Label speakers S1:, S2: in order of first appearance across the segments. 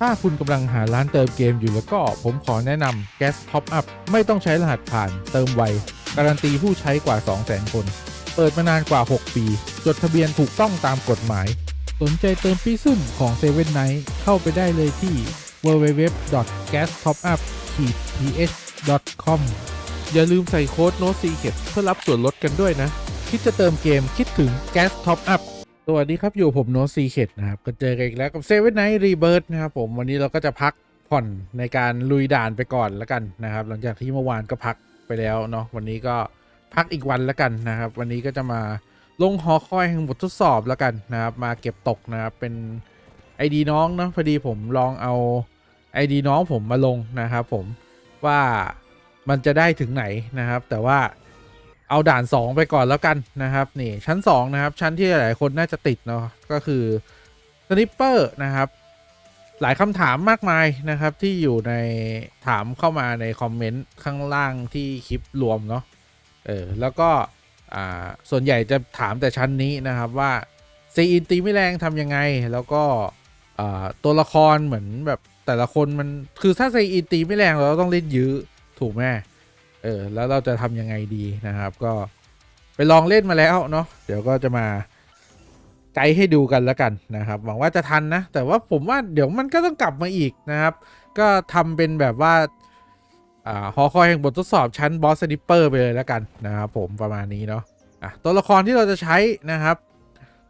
S1: ถ้าคุณกำลังหาร้านเติมเกมอยู่แล้วก็ผมขอแนะนำ Gas Top Up ไม่ต้องใช้รหัสผ่านเติมไว การันตีผู้ใช้กว่า 200,000 คน เปิดมานานกว่า 6 ปี จดทะเบียนถูกต้องตามกฎหมาย สนใจเติมปีซุ่มของ7 Night เข้าไปได้เลยที่ www.gastopup-th.com อย่าลืมใส่โค้ด Note Secret เพื่อรับส่วนลดกันด้วยนะ คิดจะเติมเกมคิดถึง Gas Top Up สวัสดีครับ อยู่ผมโนซีเคดนะครับ ก็เจอกันอีกแล้วกับเซเว่นไนท์รีเบิร์ดนะครับผมวันนี้เราก็จะพักผ่อนในการลุยด่านไปก่อนแล้วกันนะครับ หลังจากที่เมื่อวานก็พักไปแล้วเนาะวันนี้ก็พักอีกวันแล้วกันนะครับ วันนี้ก็จะมาลงหอคอยแห่งบททดสอบแล้วกันนะครับ มาเก็บตกนะครับ เป็น ID น้องเนาะพอดีผมลองเอา ID น้องผมมาลงนะครับ ผมว่ามันจะได้ถึงไหนนะครับ แต่ว่า เอาด่าน 2 ไปก่อนแล้วกันนะครับนี่ชั้น 2 นะครับ ชั้นที่หลายคนน่าจะติดเนาะก็คือสนิปเปอร์นะครับหลายคำถามมากมายนะครับที่อยู่ในถามเข้ามาในคอมเมนต์ข้างล่างที่คลิปรวมเนาะเออแล้วก็อ่าส่วนใหญ่จะถามแต่ชั้นนี้นะครับว่าซีอินตีไม่แรงทำยังไง แล้วก็อ่าตัวละครเหมือนแบบแต่ละคนมันคือถ้าซีอินตีไม่แรงเราต้องเล่นยื้อถูกไหม ออแล้วเราจะทำยังไงดีนะครับ ก็ไปลองเล่นมาแล้วเนาะเดี๋ยวก็จะมาไกด์ให้ดูกันแล้วกันนะครับ หวังว่าจะทันนะ แต่ว่าผมว่าเดี๋ยวมันก็ต้องกลับมาอีกนะครับ ก็ทำเป็นแบบว่าอ่าหอคอยแห่งบททดสอบชั้นบอสสนิปเปอร์ไปเลยแล้วกันนะครับผมประมาณนี้เนาะะตัวละครที่เราจะใช้นะครับ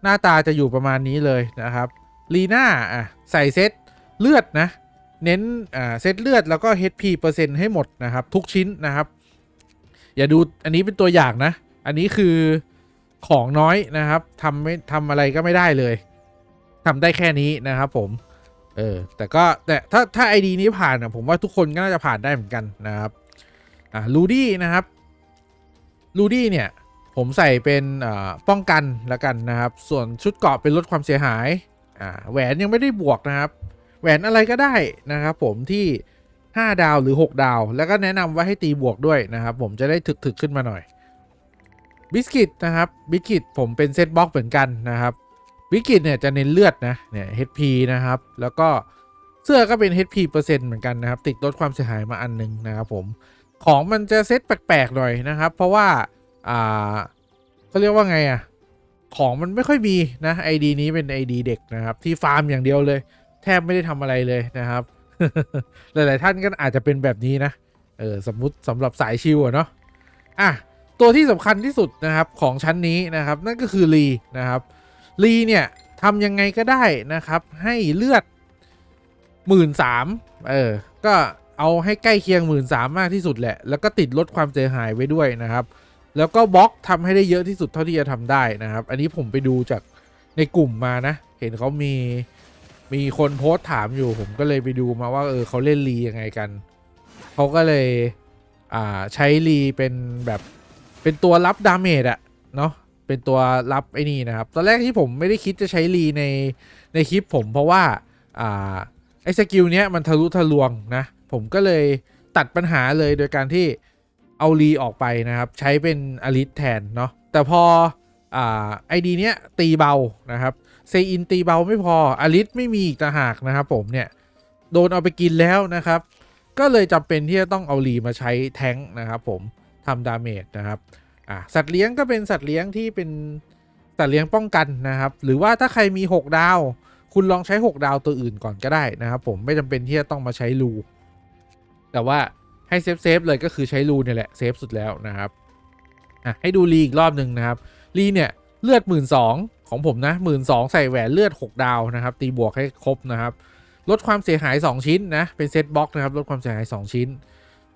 S1: หน้าตาจะอยู่ประมาณนี้เลยนะครับลีน่าอะใส่เซตเลือดนะ เน้นอ่าเซตเลือดแล้วก็ HP เปอร์เซ็นต์ให้หมดนะครับ ทุกชิ้นนะครับ อย่าดูอันนี้เป็นตัวอย่างนะ อันนี้คือของน้อยนะครับทำไม่ทำอะไรก็ไม่ได้เลยทำได้แค่นี้นะครับผม เออ แต่ก็แต่ถ้าถ้าไอดีนี้ผ่านอะผมว่าทุกคนก็น่าจะผ่านได้เหมือนกันนะครับ อ่าลูดี้นะครับลูดี้เนี่ย ผมใส่เป็นอ่าป้องกันแล้วกันนะครับ ส่วนชุดเกราะเป็นลดความเสียหาย อ่า แหวนยังไม่ได้บวกนะครับ แหวนอะไรก็ได้นะครับผมที่ 5 ดาวหรือ 6 ดาว แล้วก็แนะนำว่าให้ตีบวกด้วยนะครับ ผมจะได้ถึกๆขึ้นมาหน่อยบิสกิตนะครับบิสกิตผมเป็นเซตบล็อกเหมือนกันนะครับบิสกิตเนี่ยจะเน้นเลือดนะเนี่ย HP นะครับ แล้วก็เสื้อก็เป็น HP เปอร์เซ็นต์เหมือนกันนะครับ ติดลดความเสียหายมาอันหนึงนะครับผมของมันจะเซตแปลกๆหน่อยนะครับ เพราะว่าอ่าเขาเรียกว่าไงอะของมันไม่ค่อยมีนะ ID นี้เป็น ID เด็กนะครับ ที่ฟาร์มอย่างเดียวเลย แทบไม่ได้ทำอะไรเลยนะครับ หลาย ๆ ท่านก็อาจจะเป็นแบบนี้นะ เออสมมุติสำหรับสายชิวอะเนาะ อะ ตัวที่สำคัญที่สุดนะครับของชั้นนี้นะครับ นั่นก็คือรีนะครับรีเนี่ยทำยังไงก็ได้นะครับ ให้เลือดหมื่นสามเออ ก็เอาให้ใกล้เคียงหมื่นสามมากที่สุดแหละ แล้วก็ติดลดความเสียหายไว้ด้วยนะครับ แล้วก็บล็อกทำให้ได้เยอะที่สุดเท่าที่จะทำได้นะครับ อันนี้ผมไปดูจากในกลุ่มมานะ เห็นเขามี มีคนโพสต์ถามอยู่ผมก็เลยไปดูมาว่าเออเขาเล่นรียังไงกัน เขาก็เลยอ่าใช้รีเป็นแบบเป็นตัวรับดาเมจอะเนาะเป็นตัวรับไอ้นี่นะครับ ตอนแรกที่ผมไม่ได้คิดจะใช้รีในในคลิปผมเพราะว่าอ่าไอ้สกิลเนี้ยมันทะลุทะลวงนะ ผมก็เลยตัดปัญหาเลยโดยการที่เอารีออกไปนะครับ ใช้เป็นอลิสแทนเนาะแต่พอ ไอดีเนี้ยตีเบานะครับเซอินตีเบาไม่พออลิสไม่มีอีกต่างหากนะครับผมเนี่ยโดนเอาไปกินแล้วนะครับ ก็เลยจำเป็นที่จะต้องเอาลีมาใช้แท้งค์นะครับผมทำดาเมจนะครับอะสัตว์เลี้ยงก็เป็นสัตว์เลี้ยงที่เป็นสัตว์เลี้ยงป้องกันนะครับ หรือว่าถ้าใครมี 6 ดาว คุณลองใช้ 6 ดาวตัวอื่นก่อนก็ได้นะครับ ผมไม่จำเป็นที่จะต้องมาใช้รูแต่ว่าให้เซฟเซฟเลยก็คือใช้รูเนี่ยแหละเซฟสุดแล้วนะครับอะให้ดูลีอีกรอบหนึ่งนะครับ ลีเนี่ยเลือดหมื่นสองของผมนะหมื่นสองใส่แหวนเลือด 6 ดาวนะครับ ตีบวกให้ครบนะครับ ลดความเสียหาย 2 ชิ้นนะ เป็นเซตบล็อกนะครับ ลดความเสียหาย 2 ชิ้น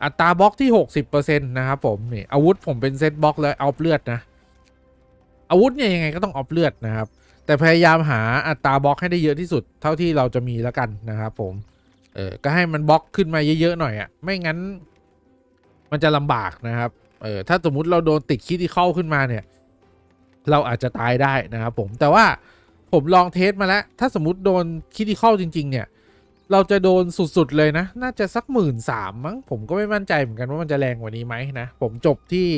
S1: อัตราบล็อกที่ 60%นะครับผมนี่อาวุธผมเป็นเซตบล็อกแล้วเอาเลือดนะ อาวุธเนี่ยยังไงก็ต้องเอาเลือดนะครับ แต่พยายามหาอัตราบล็อกให้ได้เยอะที่สุด เท่าที่เราจะมีแล้วกันนะครับผม เออก็ให้มันบล็อกขึ้นมาเยอะๆหน่อยอะ่ะ ไม่งั้น มันจะลำบากนะครับ เออถ้าสมมุติเราโดนติดคิดที่เข้าขึ้นมาเนี่ย เราอาจจะตายได้นะครับผมแต่ว่าผมลองเทสมาแล้ว ถ้าสมมติโดนคิดที่เข้าจริง ๆ เนี่ย เราจะโดนสุด ๆ เลยนะ น่าจะสักหมื่นสามมั้ง ผมก็ไม่มั่นใจเหมือนกันว่ามันจะแรงกว่านี้ไหมนะ ผมจบที่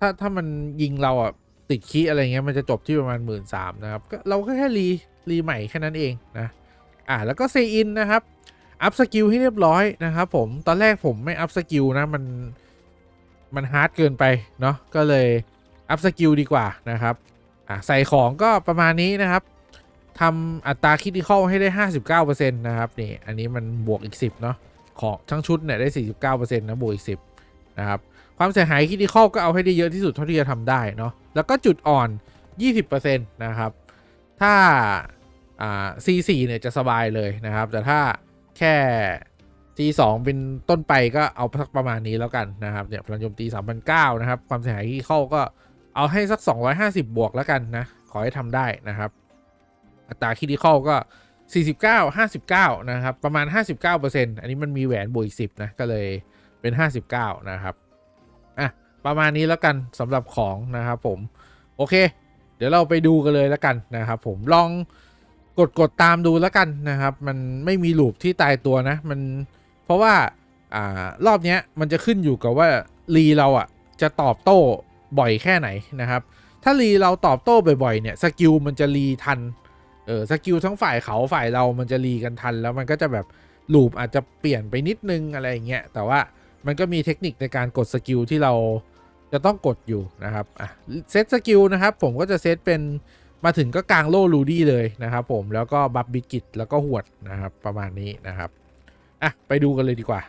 S1: ถ้าถ้ามันยิงเราอะ ติดคีอะไรเงี้ยมันจะจบที่ประมาณหมื่นสามนะครับเราก็แค่รีรีใหม่แค่นั้นเองนะ อ่าแล้วก็เซอินนะครับ อัพสกิลให้เรียบร้อยนะครับผม ตอนแรกผมไม่อัพสกิลนะมันมันฮาร์ดเกินไปเนาะ ก็เลย อัพสกิลดีกว่านะครับอ่าใส่ของก็ประมาณนี้นะครับทำอัตราคิดที่เข้าให้ได้ 59%นะครับนี่อันนี้มันบวกอีก 10เนาะของทั้งชุดเนี่ยได้ 49%นะบวกอีก 10นะครับความเสียหายคิดที่เข้าก็เอาให้ได้เยอะที่สุดเท่าที่จะทำได้เนาะแล้วก็จุดอ่อน 20%นะครับถ้าอ่า C4 เนี่ยจะสบายเลยนะครับ แต่ถ้าแค่ C2 เป็นต้นไปก็เอาสักประมาณนี้แล้วกันนะครับเนี่ยพลังโจมตี3,009นะครับความเสียหายที่เข้าก็ เอาให้สัก 250 บวกแล้วกันนะ ขอให้ทำได้นะครับ อัตราคิดที่เข้าก็ 49 59 นะครับ ประมาณ 59%อันนี้มันมีแหวนบวกอีก10 นะ ก็เลยเป็น 59 นะครับ อะ ประมาณนี้แล้วกันสำหรับของนะครับผม โอเค เดี๋ยวเราไปดูกันเลยแล้วกันนะครับผมลองกดกดตามดูแล้วกันนะครับ มันไม่มีลูปที่ตายตัวนะ มันเพราะว่าอ่ารอบนี้มันจะขึ้นอยู่กับว่ารีเราอะจะตอบโต้ บ่อยแค่ไหนนะครับ ถ้ารีเราตอบโต้บ่อยๆเนี่ยสกิลมันจะรีทันเออสกิลทั้งฝ่ายเขาฝ่ายเรามันจะรีกันทัน แล้วมันก็จะแบบลูปอาจจะเปลี่ยนไปนิดนึงอะไรอย่างเงี้ยแต่ว่ามันก็มีเทคนิคในการกดสกิลที่เราจะต้องกดอยู่นะครับอะเซตสกิลนะครับผมก็จะเซตเป็นมาถึงก็กลางโล่ลูดี้เลยนะครับผมแล้วก็บัฟบิกิตแล้วก็หวดนะครับประมาณนี้นะครับอะไปดูกันเลยดีกว่า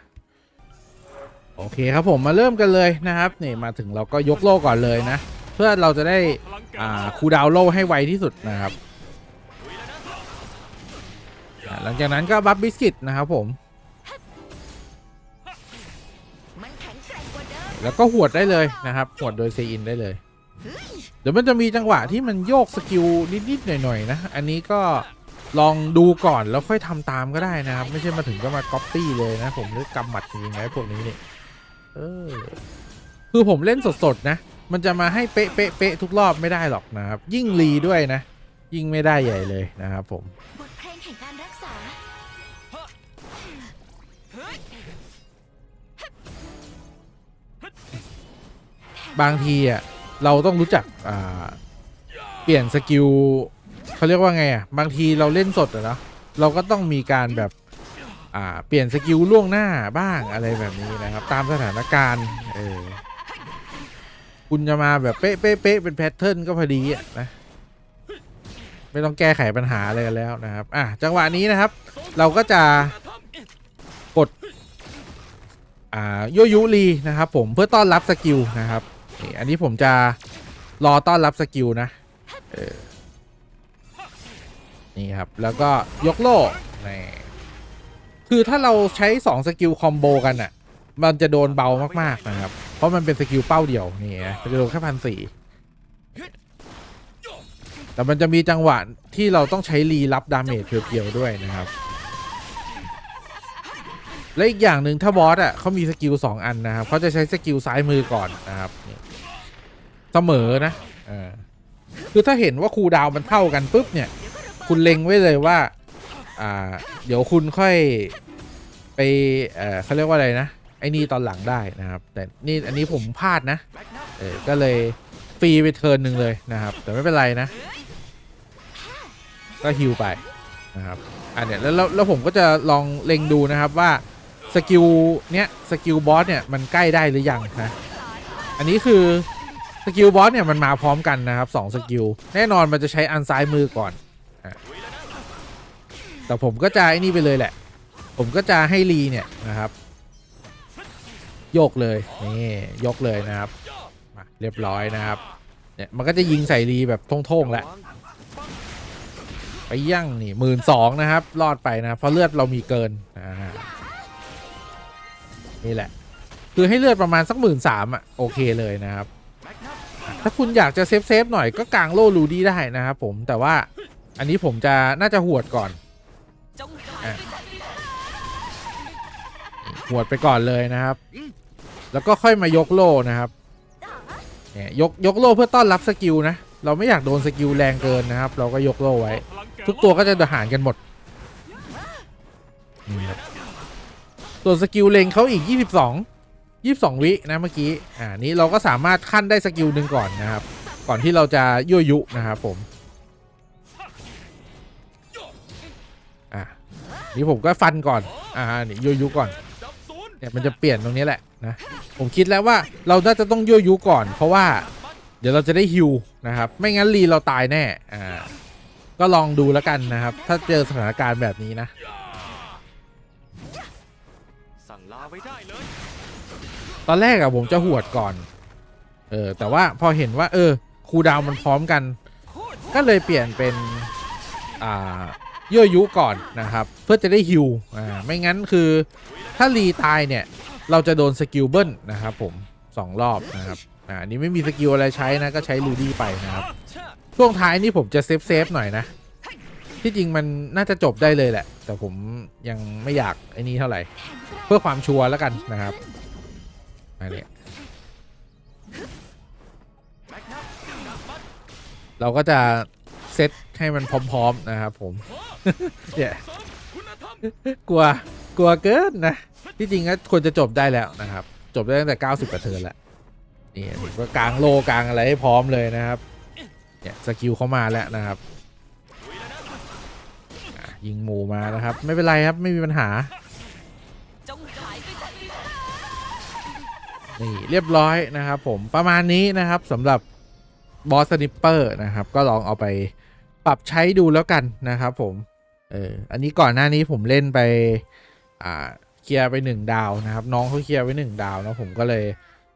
S1: โอเคครับผมมาเริ่มกันเลยนะครับนี่มาถึงเราก็ยกโล่ก่อนเลยนะ เพื่อเราจะได้อ่าคูดาวโล่ให้ไวที่สุดนะครับหลังจากนั้นก็บัฟบิสกิตนะครับผม
S2: แล้
S1: วก็หวดได้เลยนะครับหวดโดยเซอินได้เลย เดี๋ยวมันจะมีจังหวะที่มันโยกสกิลนิดๆหน่อยๆนะ อันนี้ก็ลองดูก่อนแล้วค่อยทำตามก็ได้นะครับ ไม่ใช่มาถึงก็มาก๊อปปี้เลยนะ ผมเลือกกำหมัดจริงๆนะพวกนี้เนี่ย เออคือผมเล่นสดๆนะ มันจะมาให้เป๊ะเป๊ะเป๊ะทุกรอบไม่ได้หรอกนะครับ ยิ่งรีด้วยนะ ยิ่งไม่ได้ใหญ่เลยนะครับผม
S2: บทเพลงแห่งการรักษา
S1: บางทีอะเราต้องรู้จักอ่าเปลี่ยนสกิลเขาเรียกว่าไงอะบางทีเราเล่นสดอะเนาะเราก็ต้องมีการแบบอ่า เปลี่ยนสกิลล่วงหน้าบ้างอะไรแบบนี้นะครับ ตามสถานการณ์เออคุณจะมาแบบเป๊ะเป๊ะเป๊ะเป็นแพทเทิร์นก็พอดีอะนะไม่ต้องแก้ไขปัญหาอะไรแล้วนะครับ อะจังหวะนี้นะครับ เราก็จะกดอ่าโยยุรีนะครับ ผมเพื่อต้อนรับสกิลนะครับนี่อันนี้ผมจะรอต้อนรับสกิลนะเออนี่ครับแล้วก็ยกโล่นี่ คือถ้าเราใช้2สกิลคอมโบกันอะ มันจะโดนเบามากๆนะครับ เพราะมันเป็นสกิลเป้าเดียวนี่นะจะโดนแค่พันสี่แต่มันจะมีจังหวะที่เราต้องใช้รีรับดาเมจเพียวๆด้วยนะครับ และอีกอย่างหนึ่งถ้าบอสอะเขามีสกิลสองอันนะครับเขาจะใช้สกิลซ้ายมือก่อนนะครับเสมอนะออคือถ้าเห็นว่าคูดาวมันเท่ากันปุ๊บเนี่ย คุณเล็งไว้เลยว่า อ่า เดี๋ยวคุณค่อยไปเออเขาเรียกว่าอะไรนะ ไอ้นี่ตอนหลังได้นะครับ แต่นี่อันนี้ผมพลาดนะ เออก็เลยฟรีไปเทิร์นหนึ่งเลยนะครับ แต่ไม่เป็นไรนะ ก็ฮิวไปนะครับอะเนี่ยแล้วแล้วผมก็จะลองเล็งดูนะครับว่าสกิลเนี้ยสกิลบอสเนี่ยมันใกล้ได้หรือยังนะอันนี้คือสกิลบอสเนี่ยมันมาพร้อมกันนะครับสองสกิลแน่นอนมันจะใช้อันซ้ายมือก่อนอ แต่ผมก็จะไอ้นี่ไปเลยแหละ ผมก็จะให้รีเนี่ยนะครับโยกเลยนี่ยกเลยนะครับมาเรียบร้อยนะครับเนี่ยมันก็จะยิงใส่รีแบบท่งๆแหล้วไปยั่งนี่หมื่นสองนะครับรอดไปนะเพราะเลือดเรามีเกินอ่านี่แหละ คือให้เลือดประมาณสักหมื่นสามอะโอเคเลยนะครับ ถ้าคุณอยากจะเซฟเซฟหน่อยก็กางโล่ลูดี้ได้นะครับผมแต่ว่าอันนี้ผมจะน่าจะหวดก่อน หวดไปก่อนเลยนะครับ แล้วก็ค่อยมายกโล่นะครับเนี่ยยกยกโล่เพื่อต้อนรับสกิลนะ เราไม่อยากโดนสกิลแรงเกินนะครับ เราก็ยกโล่ไว้ ทุกตัวก็จะทหารกันหมดนี่ครับส่วนสกิลเลงเขาอีก 22 22 วินะเมื่อกี้ อ่านี้เราก็สามารถขั้นได้สกิลหนึ่งก่อนนะครับ ก่อนที่เราจะยั่วยุนะครับผม นี่ผมก็ฟันก่อน อ่านี่ยั่ยุก่อน เนี่ยมันจะเปลี่ยนตรงนี้แหละนะ ผมคิดแล้วว่าเราน่าจะต้องยั่วยุก่อน เพราะว่า เดี๋ยวเราจะได้ฮิวนะครับ ไม่งั้นรีเราตายแน่ อ่า ก็ลองดูแล้วกันนะครับ ถ้าเจอสถานการณ์แบบนี้นะ
S3: สั่งลาไว้ได้เลย
S1: ตอนแรกอะผมจะหวดก่อน เออ แต่ว่าพอเห็นว่า เออ คูดาวมันพร้อมกัน ก็เลยเปลี่ยนเป็น อ่า ยั่วยุก่อนนะครับ เพื่อจะได้ฮิวอ่าไม่งั้นคือถ้ารีตายเนี่ย เราจะโดนสกิลเบิ้ลนะครับผมสองรอบนะครับอ่านี้ไม่มีสกิลอะไรใช้นะก็ใช้ลูดี้ไปนะครับช่วงท้ายนี่ผมจะเซฟเซฟหน่อยนะ ที่จริงมันน่าจะจบได้เลยแหละ แต่ผมยังไม่อยากไอ้นี้เท่าไหร่ เพื่อความชัวร์แล้วกันนะครับอันนี้เราก็จะเซตให้มันพร้อม ๆ นะครับผม เนี่ยกลัวกลัวเกินนะที่จริงก็ควรจะจบได้แล้วนะครับ จบได้ตั้งแต่ 90กว่าเทิร์นแล้วนี่ก็กลางโลกลางอะไรให้พร้อมเลยนะครับเนี่ยสกิลเข้ามาแล้วนะครับยิงหมูมานะครับ ไม่เป็นไรครับไม่มีปัญหานี่เรียบร้อยนะครับ ผมประมาณนี้นะครับสำหรับบอสสนิปเปอร์นะครับ ก็ลองเอาไปปรับใช้ดูแล้วกันนะครับผม เอออันนี้ก่อนหน้านี้ผมเล่นไป อ่าเคลียร์ไปหนึ่งดาวนะครับ น้องเขาเคลียร์ไว้หนึ่งดาวนะผมก็เลย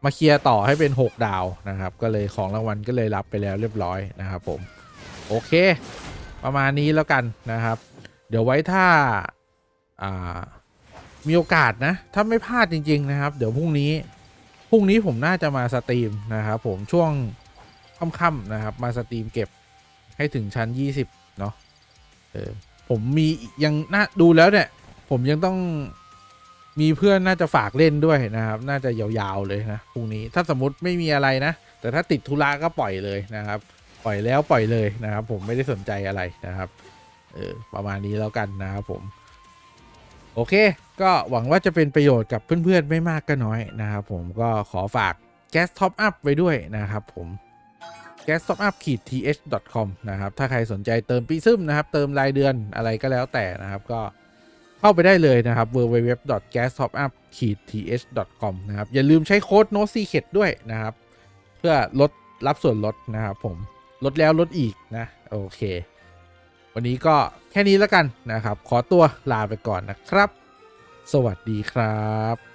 S1: มาเคลียร์ต่อให้เป็น 6 ดาวนะครับ ก็เลยของรางวัลก็เลยรับไปแล้วเรียบร้อยนะครับผม โอเค ประมาณนี้แล้วกันนะครับ เดี๋ยวไว้ถ้าอ่ามีโอกาสนะ ถ้าไม่พลาดจริง ๆ นะครับ เดี๋ยวพรุ่งนี้พรุ่งนี้ผมน่าจะมาสตรีมนะครับผมช่วงค่ำๆนะครับ มาสตรีมเก็บให้ถึงชั้น 20 เนาะเออ ผมมียังน่าดูแล้วเนี่ย ผมยังต้องมีเพื่อนน่าจะฝากเล่นด้วยนะครับ น่าจะยาวๆเลยนะพรุ่งนี้ถ้าสมมติไม่มีอะไรนะ แต่ถ้าติดธุระก็ปล่อยเลยนะครับ ปล่อยแล้วปล่อยเลยนะครับ ผมไม่ได้สนใจอะไรนะครับ เออประมาณนี้แล้วกันนะครับผม โอเค ก็หวังว่าจะเป็นประโยชน์กับเพื่อนๆไม่มากก็น้อยนะครับ ผมก็ขอฝาก Gas Top Up ไว้ด้วยนะครับ ผม gas top up ขีด th com นะครับ ถ้าใครสนใจเติมปีซึมนะครับ เติมรายเดือนอะไรก็แล้วแต่นะครับ ก็เข้าไปได้เลยนะครับ www gas top up th com นะครับ อย่าลืมใช้โค้ด no secret ด้วยนะครับ เพื่อลดรับส่วนลดนะครับผม ลดแล้วลดอีกนะ โอเค วันนี้ก็แค่นี้แล้วกันนะครับ ขอตัวลาไปก่อนนะครับ สวัสดีครับ